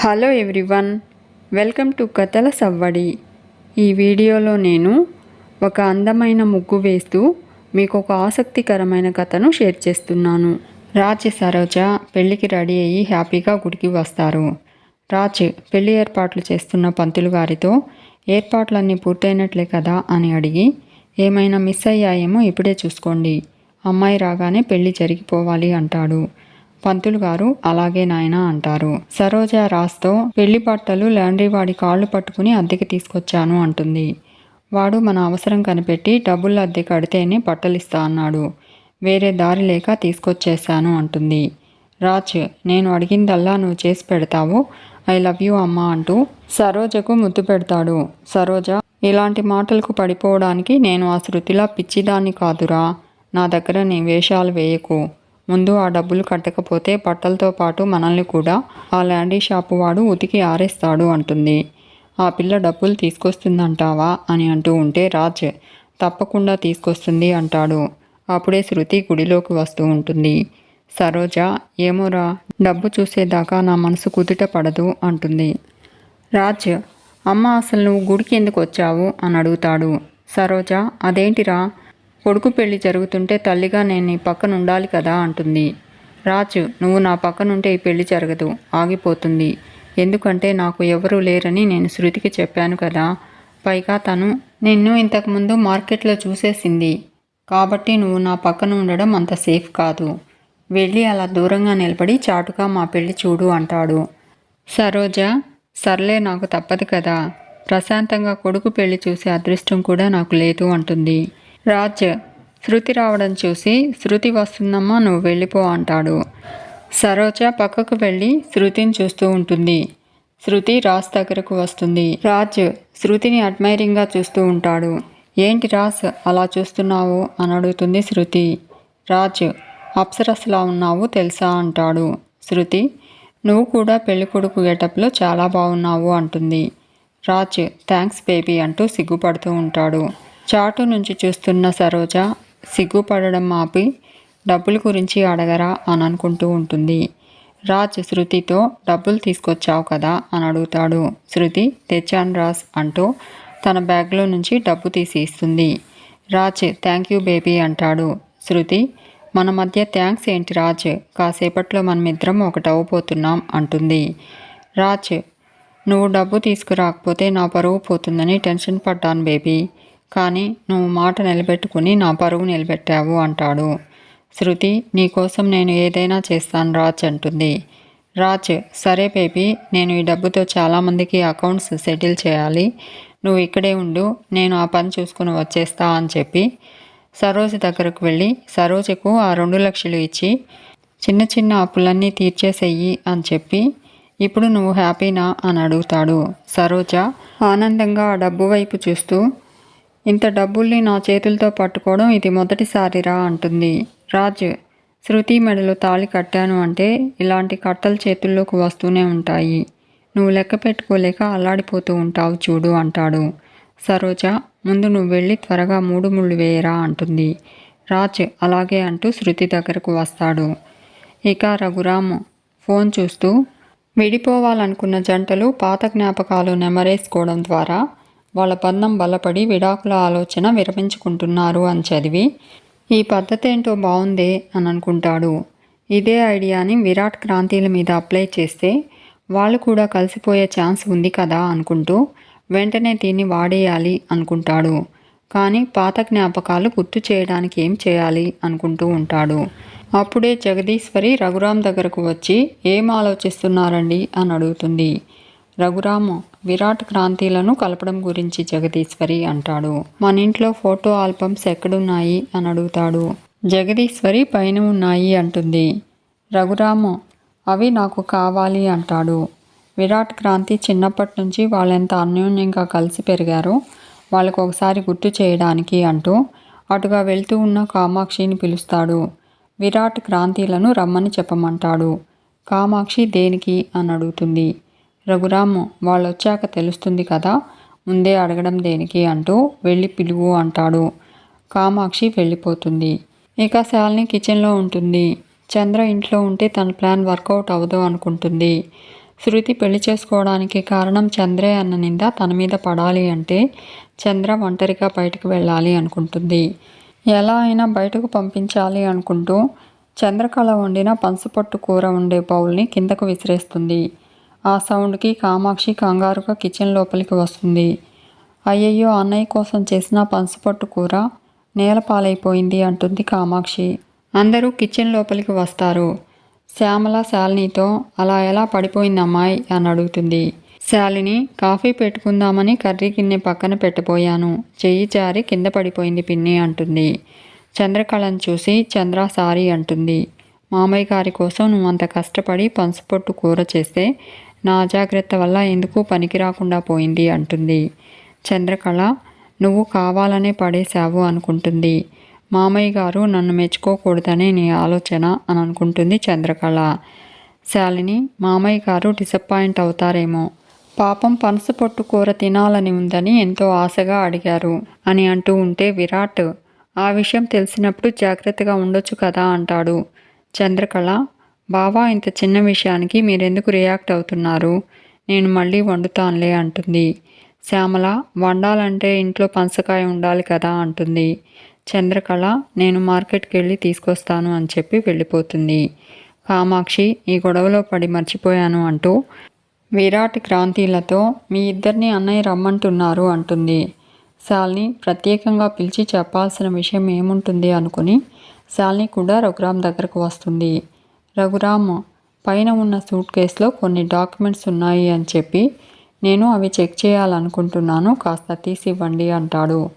Hello everyone welcome to కథల సవ్వడి ఈ వీడియోలో నేను ఒక అందమైన ముగ్గు వేస్తూ మీకు ఒక ఆసక్తికరమైన కథను షేర్ చేస్తున్నాను. రాజ్ సరోజ పెళ్ళికి రెడీ అయ్యి హ్యాపీగా గుడికి వస్తారు. రాజ్ పెళ్ళి ఏర్పాట్లు చేస్తున్న పంతులు గారితో ఏర్పాట్లన్నీ పూర్తయినట్లే కదా అని అడిగి ఏమైనా మిస్ అయ్యాయేమో ఇప్పుడే చూసుకోండి అమ్మాయి రాగానే పెళ్ళి జరిగిపోవాలి అంటాడు. పంతులు గారు అలాగే నాయన అంటారు. సరోజ రాస్తో పెళ్ళి బట్టలు లాండ్రీ వాడి కాళ్ళు పట్టుకుని అద్దెకి తీసుకొచ్చాను అంటుంది. వాడు మన అవసరం కనిపెట్టి డబ్బులు అద్దె కడితేనే బట్టలు ఇస్తా అన్నాడు. వేరే దారి లేక తీసుకొచ్చేసాను అంటుంది. రాజ్ నేను అడిగిందల్లా నువ్వు చేసి పెడతావు? ఐ లవ్ యూ అమ్మా అంటూ సరోజకు ముద్దు పెడతాడు. సరోజ ఇలాంటి మాటలకు పడిపోవడానికి నేను ఆ శృతిలా పిచ్చిదాన్ని కాదురా. నా దగ్గర నీ వేషాలు వేయకు. ముందు ఆ డబ్బులు కట్టకపోతే బట్టలతో పాటు మనల్ని కూడా ఆ ల్యాండీ షాపు వాడు ఉతికి ఆరేస్తాడు అంటుంది. ఆ పిల్ల డబ్బులు తీసుకొస్తుందంటావా అని అంటూ ఉంటే రాజ్ తప్పకుండా తీసుకొస్తుంది అంటాడు. అప్పుడే శృతి గుడిలోకి వస్తూ ఉంటుంది. సరోజ ఏమోరా డబ్బు చూసేదాకా నా మనసు కుదుట పడదు అంటుంది. రాజ్ అమ్మ అసలు నువ్వు గుడికి ఎందుకు వచ్చావు అని అడుగుతాడు. సరోజ అదేంటిరా? కొడుకు పెళ్ళి జరుగుతుంటే తల్లిగా నేను నీ పక్కన ఉండాలి కదా అంటుంది. రాజు నువ్వు నా పక్కనుంటే ఈ పెళ్ళి జరగదు ఆగిపోతుంది. ఎందుకంటే నాకు ఎవరూ లేరని నేను శృతికి చెప్పాను కదా. పైగా తను నిన్ను ఇంతకుముందు మార్కెట్లో చూసేసింది. కాబట్టి నువ్వు నా పక్కన ఉండడం అంత సేఫ్ కాదు. వెళ్ళి అలా దూరంగా నిలబడి చాటుగా మా పెళ్ళి చూడు అంటాడు. సరోజ సర్లే నాకు తప్పదు కదా. ప్రశాంతంగా కొడుకు పెళ్ళి చూసే అదృష్టం కూడా నాకు లేదు అంటుంది. రాజ్ శృతి రావడం చూసి శృతి వస్తుందమ్మా నువ్వు వెళ్ళిపో అంటాడు. సరోజ పక్కకు వెళ్ళి శృతిని చూస్తూ ఉంటుంది. శృతి రాజ్ దగ్గరకు వస్తుంది. రాజ్ శృతిని అడ్మైరింగ్గా చూస్తూ ఉంటాడు. ఏంటి రాజ్ అలా చూస్తున్నావు? అని అడుగుతుంది శృతి. రాజ్ అప్సరస్లా ఉన్నావు తెలుసా? అంటాడు శృతి. నువ్వు కూడా పెళ్ళికొడుకు గెటప్లో చాలా బాగున్నావు అంటుంది. రాజ్ థ్యాంక్స్ బేబీ అంటూ సిగ్గుపడుతూ ఉంటాడు. చాటు నుంచి చూస్తున్న సరోజ సిగ్గుపడడం ఆపి డబ్బుల గురించి అడగరా అని అనుకుంటూ ఉంటుంది. రాజ్ శృతితో డబ్బులు తీసుకొచ్చావు కదా అని అడుగుతాడు. శృతి తెచ్చాను రాజ్ అంటూ తన బ్యాగ్లో నుంచి డబ్బు తీసి ఇస్తుంది రాజ్ థ్యాంక్ యూ బేబీ అంటాడు. శృతి మన మధ్య థ్యాంక్స్ ఏంటి రాజ్? కాసేపట్లో మనమిద్దరం ఒకటవ్వబోతున్నాం అంటుంది. రాజ్ నువ్వు డబ్బు తీసుకురాకపోతే నా పరువు పోతుందని టెన్షన్ పడ్డాను బేబీ. కానీ నువ్వు మాట నిలబెట్టుకుని నా పరువు నిలబెట్టావు అంటాడు. శృతి నీకోసం నేను ఏదైనా చేస్తాను రాజ్ అంటుంది. రాజ్ సరే బేబీ నేను ఈ డబ్బుతో చాలామందికి అకౌంట్స్ సెటిల్ చేయాలి. నువ్వు ఇక్కడే ఉండు నేను ఆ పని చూసుకుని వచ్చేస్తా అని చెప్పి సరోజ దగ్గరకు వెళ్ళి సరోజకు ఆ రెండు లక్షలు ఇచ్చి చిన్న చిన్న అప్పులన్నీ తీర్చేసేయి అని చెప్పి ఇప్పుడు నువ్వు హ్యాపీనా అని అడుగుతాడు. సరోజ ఆనందంగా ఆ డబ్బు వైపు చూస్తూ ఇంత డబ్బుల్ని నా చేతులతో పట్టుకోవడం ఇది మొదటిసారిరా అంటుంది. రాజ్ శృతి మెడలో తాళి కట్టాను అంటే ఇలాంటి కట్టలు చేతుల్లోకి వస్తూనే ఉంటాయి. నువ్వు లెక్క పెట్టుకోలేక అల్లాడిపోతూ ఉంటావు చూడు అంటాడు. సరోజ ముందు నువ్వు వెళ్ళి త్వరగా మూడు ముళ్ళు వేయరా అంటుంది. రాజ్ అలాగే అంటూ శృతి దగ్గరకు వస్తాడు. ఇక రఘురామ్ ఫోన్ చూస్తూ విడిపోవాలనుకున్న జంటలు పాత జ్ఞాపకాలు నెమరేసుకోవడం ద్వారా వాళ్ళ బంధం బలపడి విడాకుల ఆలోచన విరమించుకుంటున్నారు అని చదివి ఈ పద్ధతి ఏంటో బాగుందే అని అనుకుంటాడు. ఇదే ఐడియాని విరాట్ క్రాంతిల మీద అప్లై చేస్తే వాళ్ళు కూడా కలిసిపోయే ఛాన్స్ ఉంది కదా అనుకుంటూ వెంటనే దీన్ని వాడేయాలి అనుకుంటాడు. కానీ పాత జ్ఞాపకాలు గుర్తు చేయడానికి ఏం చేయాలి అనుకుంటూ ఉంటాడు. అప్పుడే జగదీశ్వరి రఘురాం దగ్గరకు వచ్చి ఏం ఆలోచిస్తున్నారండి? అని అడుగుతుంది. రఘురాము విరాట్ క్రాంతిలను కలపడం గురించి జగదీశ్వరి అంటాడు. మన ఇంట్లో ఫోటో ఆల్బమ్స్ ఎక్కడున్నాయి? అని అడుగుతాడు. జగదీశ్వరి పైన ఉన్నాయి అంటుంది. రఘురాము అవి నాకు కావాలి అంటాడు. విరాట్ క్రాంతి చిన్నప్పటి నుంచి వాళ్ళెంత అన్యోన్యంగా కలిసి పెరిగారో వాళ్ళకు ఒకసారి గుర్తు చేయడానికి అంటూ అటుగా వెళ్తూ ఉన్న కామాక్షిని పిలుస్తాడు. విరాట్ క్రాంతిలను రమ్మని చెప్పమంటాడు. కామాక్షి దేనికి? అని అడుగుతుంది. రఘురాము వాళ్ళు వచ్చాక తెలుస్తుంది కదా ముందే అడగడం దేనికి అంటూ వెళ్ళి పిలువు అంటాడు. కామాక్షి వెళ్ళిపోతుంది. ఇక శాలిని కిచెన్లో ఉంటుంది. చంద్ర ఇంట్లో ఉంటే తన ప్లాన్ వర్కౌట్ అవ్వదు అనుకుంటుంది. శృతి పెళ్ళి చేసుకోవడానికి కారణం చంద్రే అన్న నింద తన మీద పడాలి అంటే చంద్ర ఒంటరిగా బయటకు వెళ్ళాలి అనుకుంటుంది. ఎలా అయినా బయటకు పంపించాలి అనుకుంటూ చంద్రకళ వండిన పనసపట్టు కూర ఉండే బౌల్ని కిందకు విసిరేస్తుంది. ఆ సౌండ్కి కామాక్షి కంగారుగా కిచెన్ లోపలికి వస్తుంది. అయ్యయ్యో అన్నయ్య కోసం చేసిన పనసపట్టు కూర నేలపాలైపోయింది అంటుంది కామాక్షి. అందరూ కిచెన్ లోపలికి వస్తారు. శ్యామల శాలినితో అలా ఎలా పడిపోయింది అమ్మాయి? అని అడుగుతుంది. శాలిని కాఫీ పెట్టుకుందామని కర్రీ గిన్నె పక్కన పెట్టబోయాను. చెయ్యి జారి కింద పడిపోయింది పిన్ని అంటుంది. చంద్రకళను చూసి చంద్ర సారీ అంటుంది. మామయ్య గారి కోసం నువ్వు అంత కష్టపడి పనసపొట్టు కూర చేస్తే నా అజాగ్రత్త వల్ల ఎందుకు పనికి రాకుండా పోయింది? అంటుంది. చంద్రకళ నువ్వు కావాలనే పడేశావు అనుకుంటుంది. మామయ్య గారు నన్ను మెచ్చుకోకూడదనే నీ ఆలోచన అని అనుకుంటుంది చంద్రకళ. శాలిని మామయ్య గారు డిసప్పాయింట్ అవుతారేమో. పాపం పనస పొట్టు కూర తినాలని ఉందని ఎంతో ఆశగా అడిగారు అని అంటూ ఉంటే విరాట్ ఆ విషయం తెలిసినప్పుడు జాగ్రత్తగా ఉండొచ్చు కదా అంటాడు చంద్రకళ. బావా ఇంత చిన్న విషయానికి మీరెందుకు రియాక్ట్ అవుతున్నారు? నేను మళ్ళీ వండుతానులే అంటుంది. శ్యామల వండాలంటే ఇంట్లో పనసకాయ ఉండాలి కదా అంటుంది. చంద్రకళ నేను మార్కెట్కి వెళ్ళి తీసుకొస్తాను అని చెప్పి వెళ్ళిపోతుంది. కామాక్షి ఈ గొడవలో పడి మర్చిపోయాను అంటూ విరాట్ క్రాంతిలతో మీ ఇద్దరిని అన్నయ్య రమ్మంటున్నారు అంటుంది. శాలిని ప్రత్యేకంగా పిలిచి చెప్పాల్సిన విషయం ఏముంటుంది అనుకుని శాలిని కూడా రఘురామ్ దగ్గరకు వస్తుంది. రఘురామ్ పైన ఉన్న సూట్ కేసులో కొన్ని డాక్యుమెంట్స్ ఉన్నాయి అని చెప్పి నేను అవి చెక్ చేయాలనుకుంటున్నాను కాస్త తీసివ్వండి అంటాడు.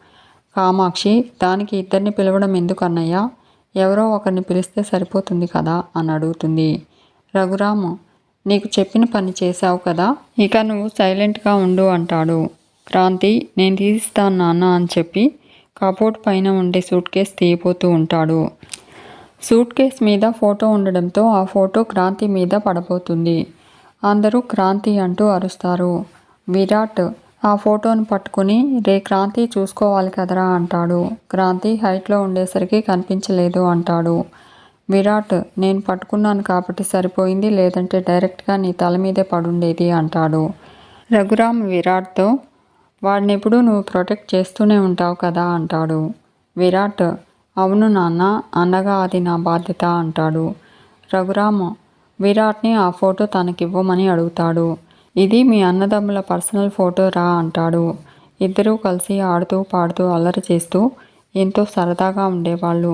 కామాక్షి దానికి ఇద్దరిని పిలవడం ఎందుకు అన్నయ్య ఎవరో ఒకరిని పిలిస్తే సరిపోతుంది కదా? అని అడుగుతుంది. రఘురాము నీకు చెప్పిన పని చేశావు కదా? ఇక నువ్వు సైలెంట్గా ఉండు అంటాడు. క్రాంతి నేను తీసిస్తాను నాన్న అని చెప్పి కబోర్డ్ పైన ఉండే సూట్ కేస్ తీయబోతూ ఉంటాడు. సూట్ కేస్ మీద ఫోటో ఉండడంతో ఆ ఫోటో క్రాంతి మీద పడబోతుంది. అందరూ క్రాంతి అంటూ అరుస్తారు. విరాట్ ఆ ఫోటోను పట్టుకుని రే క్రాంతి చూసుకోవాలి కదరా అంటాడు. క్రాంతి హైట్లో ఉండేసరికి కనిపించలేదు అంటాడు. విరాట్ నేను పట్టుకున్నాను కాబట్టి సరిపోయింది లేదంటే డైరెక్ట్గా నీ తల మీదే పడుండేది అంటాడు. రఘురామ్ విరాట్తో వాడిని ఎప్పుడు నువ్వు ప్రొటెక్ట్ చేస్తూనే ఉంటావు కదా అంటాడు. విరాట్ అవును నాన్న అన్నగా అది నా బాధ్యత అంటాడు. రఘురామ్ విరాట్ని ఆ ఫోటో తనకివ్వమని అడుగుతాడు. ఇది మీ అన్నదమ్ముల పర్సనల్ ఫోటో రా అంటాడు. ఇద్దరూ కలిసి ఆడుతూ పాడుతూ అల్లరి చేస్తూ ఎంతో సరదాగా ఉండేవాళ్ళు.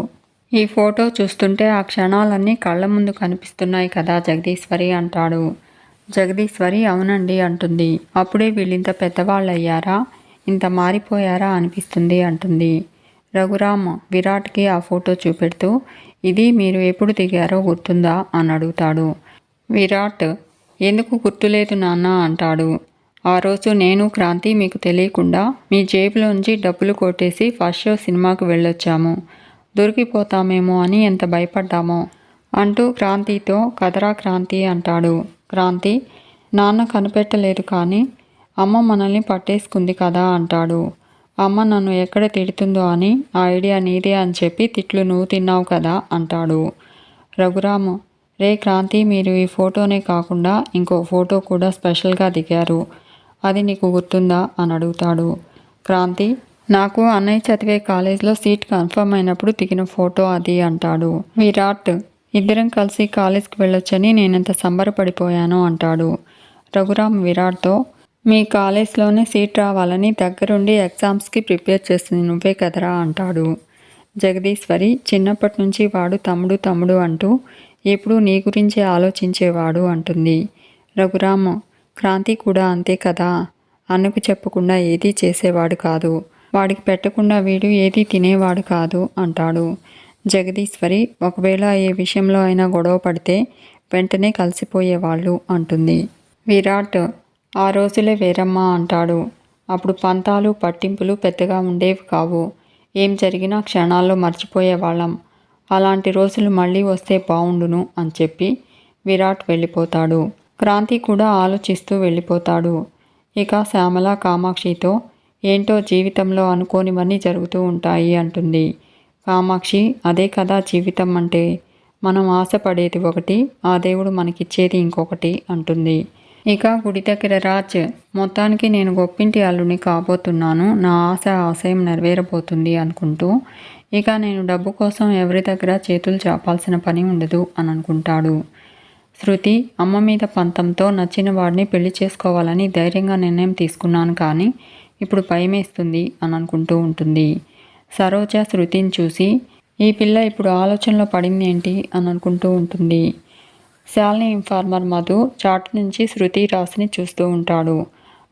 ఈ ఫోటో చూస్తుంటే ఆ క్షణాలన్నీ కళ్ళ ముందు కనిపిస్తున్నాయి కదా జగదీశ్వరి అంటాడు. జగదీశ్వరి అవునండి అంటుంది. అప్పుడే వీళ్ళింత పెద్దవాళ్ళు అయ్యారా ఇంత మారిపోయారా అనిపిస్తుంది అంటుంది. రఘురామ్ విరాట్కి ఆ ఫోటో చూపెడుతూ ఇది మీరు ఎప్పుడు దిగారో గుర్తుందా? అని అడుగుతాడు. విరాట్ ఎందుకు గుర్తులేదు నాన్న? అంటాడు. ఆ రోజు నేను క్రాంతి మీకు తెలియకుండా మీ జేబులోంచి డబ్బులు కొట్టేసి ఫస్ట్ షో సినిమాకు వెళ్ళొచ్చాము. దొరికిపోతామేమో అని ఎంత భయపడ్డామో అంటూ క్రాంతితో కదరా క్రాంతి అంటాడు. క్రాంతి నాన్న కనిపెట్టలేదు కానీ అమ్మ మనల్ని పట్టేసుకుంది కదా అంటాడు. అమ్మ నన్ను ఎక్కడ తిడుతుందో అని ఆ ఐడియా నీదే అని చెప్పి తిట్లు నువ్వు తిన్నావు కదా అంటాడు. రఘురాము రే క్రాంతి మీరు ఈ ఫోటోనే కాకుండా ఇంకో ఫోటో కూడా స్పెషల్గా దిగారు. అది నీకు గుర్తుందా? అని అడుగుతాడు. క్రాంతి నాకు అన్నయ్య చదివే కాలేజ్లో సీట్ కన్ఫర్మ్ అయినప్పుడు దిగిన ఫోటో అది అంటాడు. విరాట్ ఇద్దరం కలిసి కాలేజ్కి వెళ్ళొచ్చని నేనంత సంబరపడిపోయాను అంటాడు. రఘురామ్ విరాట్తో మీ కాలేజ్లోనే సీట్ రావాలని దగ్గరుండి ఎగ్జామ్స్కి ప్రిపేర్ చేస్తుంది నువ్వే కదరా అంటాడు. జగదీశ్వరి చిన్నప్పటి నుంచి వాడు తమ్ముడు తమ్ముడు అంటూ ఎప్పుడూ నీ గురించి ఆలోచించేవాడు అంటుంది. రఘురామ్ క్రాంతి కూడా అంతే కదా? అన్నకు చెప్పకుండా ఏదీ చేసేవాడు కాదు. వాడికి పెట్టకుండా వీడు ఏదీ తినేవాడు కాదు అంటాడు. జగదీశ్వరి ఒకవేళ ఏ విషయంలో అయినా గొడవ పడితే వెంటనే కలిసిపోయేవాళ్ళు అంటుంది. విరాట్ ఆ రోజులే వేరమ్మా అంటాడు. అప్పుడు పంతాలు పట్టింపులు పెద్దగా ఉండేవి కావు. ఏం జరిగినా క్షణాల్లో మర్చిపోయేవాళ్ళం అలాంటి రోజులు మళ్ళీ వస్తే బావుండును అని చెప్పి విరాట్ వెళ్ళిపోతాడు. క్రాంతి కూడా ఆలోచిస్తూ వెళ్ళిపోతాడు. ఇక శ్యామల కామాక్షితో ఏంటో జీవితంలో అనుకోనివన్నీ జరుగుతూ ఉంటాయి అంటుంది. కామాక్షి అదే కదా జీవితం అంటే? మనం ఆశపడేది ఒకటి ఆ దేవుడు మనకిచ్చేది ఇంకొకటి అంటుంది. ఇక గుడి దగ్గర రాజ్ మొత్తానికి నేను గొప్పింటి అల్లుని కాబోతున్నాను. నా ఆశ ఆశయం నెరవేరబోతుంది అనుకుంటూ ఇక నేను డబ్బు కోసం ఎవరి దగ్గర చేతులు చాపాల్సిన పని ఉండదు అని అనుకుంటాడు. శృతి అమ్మ మీద పంతంతో నచ్చిన వాడిని పెళ్ళి చేసుకోవాలని ధైర్యంగా నిర్ణయం తీసుకున్నాను కానీ ఇప్పుడు భయమేస్తుంది అని అనుకుంటూ ఉంటుంది. సరోజ శృతిని చూసి ఈ పిల్ల ఇప్పుడు ఆలోచనలో పడింది ఏంటి అని అనుకుంటూ ఉంటుంది. శాలిని ఇన్ఫార్మర్ మధు చాటు నుంచి శృతి రాసిని చూస్తూ ఉంటాడు.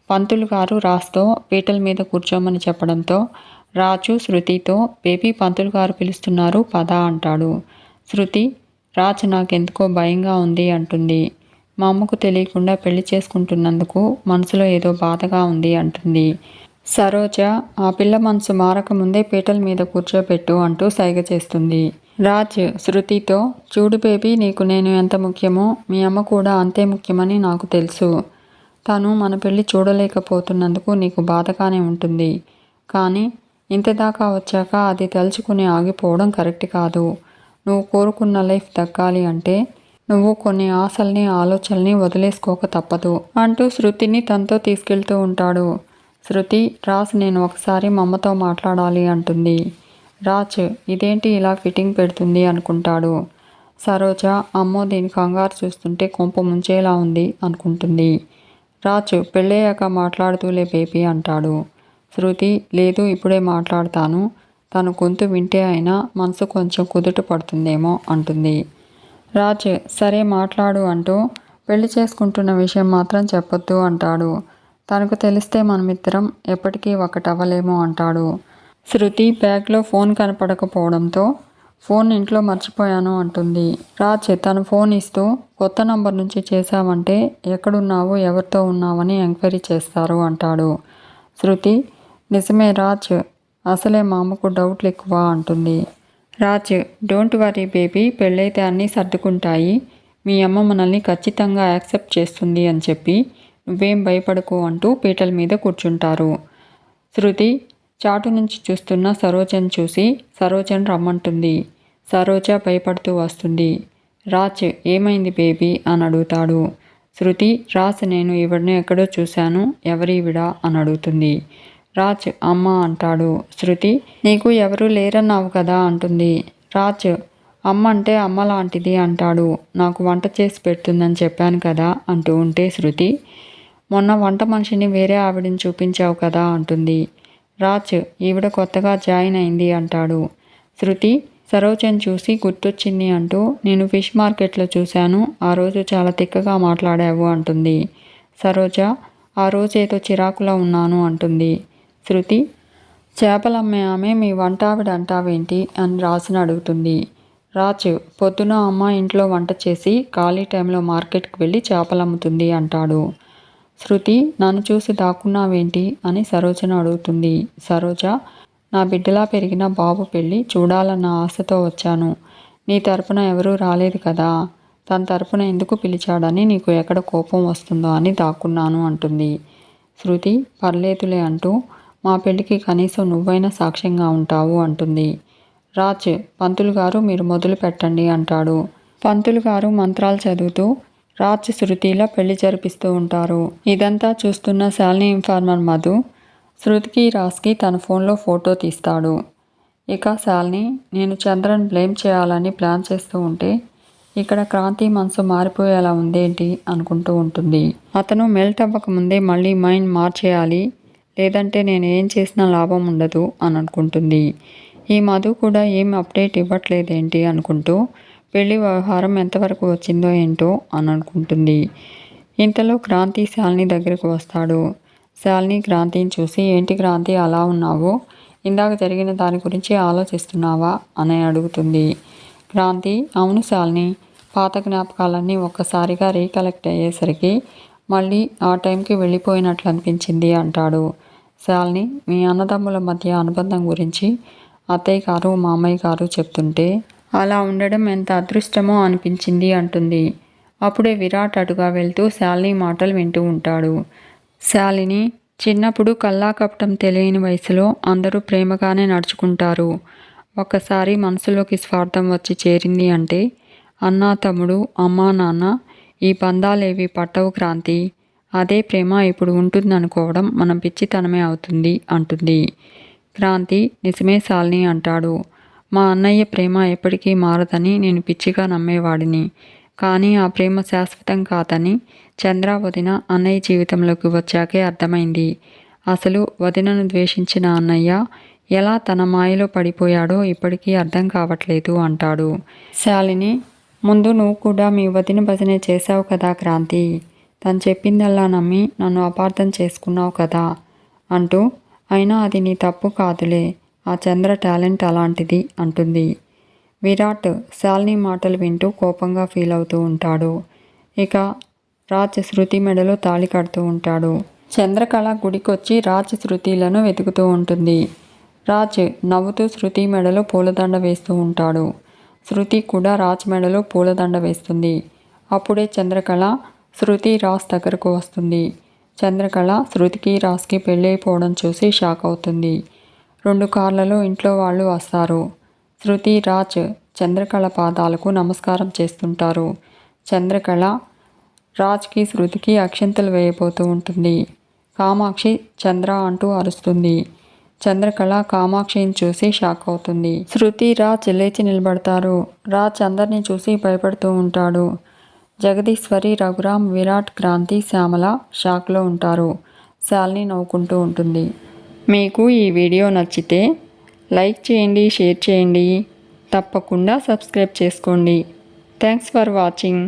పంతులు గారు రాస్తో పీటల మీద కూర్చోమని చెప్పడంతో రాజు శృతితో బేబీ పంతులు గారు పిలుస్తున్నారు పద అంటాడు. శృతి రాజ్ నాకెందుకో భయంగా ఉంది అంటుంది. మా అమ్మకు తెలియకుండా పెళ్ళి చేసుకుంటున్నందుకు మనసులో ఏదో బాధగా ఉంది అంటుంది. సరోజ ఆ పిల్ల మనసు మారకముందే పీటల మీద కూర్చోబెట్టు అంటూ సైగ చేస్తుంది. రాజ్ శృతితో చూడు బేబీ నీకు నేను ఎంత ముఖ్యమో మీ అమ్మ కూడా అంతే ముఖ్యమని నాకు తెలుసు. తను మన పెళ్ళి చూడలేకపోతున్నందుకు నీకు బాధగానే ఉంటుంది. కానీ ఇంతదాకా వచ్చాక అది తలుచుకుని ఆగిపోవడం కరెక్ట్ కాదు. నువ్వు కోరుకున్న లైఫ్ దక్కాలి అంటే నువ్వు కొన్ని ఆశల్ని ఆలోచనల్ని వదిలేసుకోక తప్పదు అంటూ శృతిని తనతో తీసుకెళ్తూ ఉంటాడు. శృతి రాజ్ నేను ఒకసారి మా అమ్మతో మాట్లాడాలి అంటుంది. రాజ్ ఇదేంటి ఇలా ఫిట్టింగ్ పెడుతుంది అనుకుంటాడు. సరోజ అమ్మో దీని కంగారు చూస్తుంటే కొంప ముంచేలా ఉంది అనుకుంటుంది. రాజు పెళ్ళయ్యాక మాట్లాడుతూలే బేబీ అంటాడు. శృతి లేదు ఇప్పుడే మాట్లాడతాను. తను గొంతు వింటే అయినా మనసు కొంచెం కుదుట పడుతుందేమో అంటుంది. రాజ్ సరే మాట్లాడు అంటూ పెళ్ళి చేసుకుంటున్న విషయం మాత్రం చెప్పొద్దు అంటాడు. తనకు తెలిస్తే మనమిద్దరం ఎప్పటికీ ఒకటవ్వలేమో అంటాడు. శృతి బ్యాగ్లో ఫోన్ కనపడకపోవడంతో ఫోన్ ఇంట్లో మర్చిపోయాను అంటుంది. రాజ్ తను ఫోన్ ఇస్తూ కొత్త నంబర్ నుంచి చేశావంటే ఎక్కడున్నావు ఎవరితో ఉన్నావని ఎంక్వైరీ చేస్తారు అంటాడు. శృతి నిజమే రాజ్ అసలే మామకు డౌట్లు ఎక్కువ అంటుంది. రాజ్ డోంట్ వరీ బేబీ పెళ్ళైతే అన్నీ సర్దుకుంటాయి. మీ అమ్మ మనల్ని ఖచ్చితంగా యాక్సెప్ట్ చేస్తుంది అని చెప్పి నువ్వేం భయపడకు అంటూ పీటల మీద కూర్చుంటారు. శృతి చాటు నుంచి చూస్తున్న సరోజను చూసి సరోజను రమ్మంటుంది. సరోజ భయపడుతూ వస్తుంది. రాజ్ ఏమైంది బేబీ? అని అడుగుతాడు. శృతి రాజ్ నేను ఈవిడని ఎక్కడో చూశాను. ఎవరివిడా అని అడుగుతుంది. రాజ్ అమ్మ అంటాడు. శృతి నీకు ఎవరు లేరన్నావు కదా అంటుంది. రాజ్ అమ్మ అంటే అమ్మ లాంటిది అంటాడు. నాకు వంట చేసి పెడుతుందని చెప్పాను కదా అంటూ ఉంటే శృతి మొన్న వంట మనిషిని వేరే ఆవిడని చూపించావు కదా అంటుంది. రాజ్ ఈవిడ కొత్తగా జాయిన్ అయింది అంటాడు. శృతి సరోజని చూసి గుర్తొచ్చింది అంటూ నేను ఫిష్ మార్కెట్లో చూశాను ఆ రోజు చాలా తిక్కగా మాట్లాడావు అంటుంది. సరోజ ఆ రోజు ఏదో చిరాకులో ఉన్నాను అంటుంది. శృతి చేపలమ్మే ఆమె మీ వంటావిడ అంటావేంటి? అని రాజును అడుగుతుంది. రాజు పొద్దున అమ్మ ఇంట్లో వంట చేసి ఖాళీ టైంలో మార్కెట్కి వెళ్ళి చేపలు అమ్ముతుంది అంటాడు. శృతి నన్ను చూసి దాక్కున్నావేంటి? అని సరోజను అడుగుతుంది. సరోజ నా బిడ్డలా పెరిగిన బాబు పెళ్ళి చూడాలన్న ఆశతో వచ్చాను. నీ తరపున ఎవరూ రాలేదు కదా. తన తరపున ఎందుకు పిలిచాడని నీకు ఎక్కడ కోపం వస్తుందో అని దాక్కున్నాను అంటుంది. శృతి పర్లేదులే అంటూ మా పెళ్ళికి కనీసం నువ్వైనా సాక్ష్యంగా ఉంటావు అంటుంది. రాజ్ పంతులు గారు మీరు మొదలు పెట్టండి అంటాడు. పంతులు గారు మంత్రాలు చదువుతూ రాజ్ శృతిలా పెళ్ళి జరిపిస్తూ ఉంటారు. ఇదంతా చూస్తున్న శాలిని ఇన్ఫార్మర్ మధు శృతికి రాజ్కి తన ఫోన్లో ఫోటో తీస్తాడు. ఇక శాలిని నేను చంద్రన్ బ్లేమ్ చేయాలని ప్లాన్ చేస్తూ ఉంటే ఇక్కడ క్రాంతి మనసు మారిపోయేలా ఉందేంటి అనుకుంటూ ఉంటుంది. అతను మెల్ట్ అవ్వకముందే మళ్ళీ మైండ్ మార్చేయాలి లేదంటే నేను ఏం చేసినా లాభం ఉండదు అని అనుకుంటుంది. ఈ మధు కూడా ఏం అప్డేట్ ఇవ్వట్లేదేంటి అనుకుంటూ పెళ్ళి వ్యవహారం ఎంతవరకు వచ్చిందో ఏంటో అని అనుకుంటుంది. ఇంతలో క్రాంతి శాలిని దగ్గరకు వస్తాడు. శాలిని క్రాంతిని చూసి ఏంటి క్రాంతి అలా ఉన్నావు? ఇందాక జరిగిన దాని గురించి ఆలోచిస్తున్నావా? అని అడుగుతుంది. క్రాంతి అవును శాలిని పాత జ్ఞాపకాలన్నీ ఒక్కసారిగా రీకలెక్ట్ అయ్యేసరికి మళ్ళీ ఆ టైంకి వెళ్ళిపోయినట్లు అనిపించింది అంటాడు. శాలిని మీ అన్నదమ్ముల మధ్య అనుబంధం గురించి అత్తయ్య గారు మామయ్య గారు చెప్తుంటే అలా ఉండడం ఎంత అదృష్టమో అనిపించింది అంటుంది. అప్పుడే విరాట్ అటుగా వెళ్తూ శాలిని మాటలు వింటూ ఉంటాడు. శాలిని చిన్నప్పుడు కల్లాకపటం తెలియని వయసులో అందరూ ప్రేమగానే నడుచుకుంటారు. ఒక్కసారి మనసులోకి స్వార్థం వచ్చి చేరింది అంటే అన్నా తమ్ముడు అమ్మా నాన్న ఈ బంధాలేవి పట్టవు క్రాంతి. అదే ప్రేమ ఇప్పుడు ఉంటుందనుకోవడం మనం పిచ్చితనమే అవుతుంది అంటుంది. క్రాంతి నిజమే శాలిని అంటాడు. మా అన్నయ్య ప్రేమ ఎప్పటికీ మారదని నేను పిచ్చిగా నమ్మేవాడిని. కానీ ఆ ప్రేమ శాశ్వతం కాదని చంద్ర వదిన అన్నయ్య జీవితంలోకి వచ్చాకే అర్థమైంది. అసలు వదినను ద్వేషించిన అన్నయ్య ఎలా తన మాయలో పడిపోయాడో ఇప్పటికీ అర్థం కావట్లేదు అంటాడు. శాలిని ముందు నువ్వు కూడా మీ వదిన భజనే చేశావు కదా క్రాంతి? తను చెప్పిందల్లా నమ్మి నన్ను అపార్థం చేసుకున్నావు కదా? అంటూ అయినా అది నీ తప్పు కాదులే. ఆ చంద్ర టాలెంట్ అలాంటిది అంటుంది. విరాట్ శాలిని మాటలు వింటూ కోపంగా ఫీల్ అవుతూ ఉంటాడు. ఇక రాజ్ శృతి మెడలో తాళి కడుతూ ఉంటాడు. చంద్రకళ గుడికొచ్చి రాజ్ శృతిలను వెతుకుతూ ఉంటుంది. రాజ్ నవ్వుతూ శృతి మెడలో పూలదండ వేస్తూ ఉంటాడు. శృతి కూడా రాజ్ మెడలో పూలదండ వేస్తుంది. అప్పుడే చంద్రకళ శృతి రాజ్ దగ్గరకు వస్తుంది. చంద్రకళ శృతికి రాజ్కి పెళ్ళైపోవడం చూసి షాక్ అవుతుంది. రెండు కార్లలో ఇంట్లో వాళ్ళు వస్తారు. శృతి రాజ్ చంద్రకళ పాదాలకు నమస్కారం చేస్తుంటారు. చంద్రకళ రాజ్కి శృతికి అక్షంతలు వేయబోతూ ఉంటుంది. కామాక్షి చంద్ర అంటూ అరుస్తుంది. చంద్రకళ కామాక్షిని చూసి షాక్ అవుతుంది. శృతి రాజ్ లేచి నిలబడతారు. రాజ్ అందరినీ చూసి భయపడుతూ ఉంటాడు. జగదీశ్వరి రఘురామ్ విరాట్ క్రాంతి శ్యామల షాక్లో ఉంటారు. శాలిని నవ్వుకుంటూ ఉంటుంది. మీకు ఈ వీడియో నచ్చితే లైక్ చేయండి షేర్ చేయండి. తప్పకుండా సబ్స్క్రైబ్ చేసుకోండి. Thanks for watching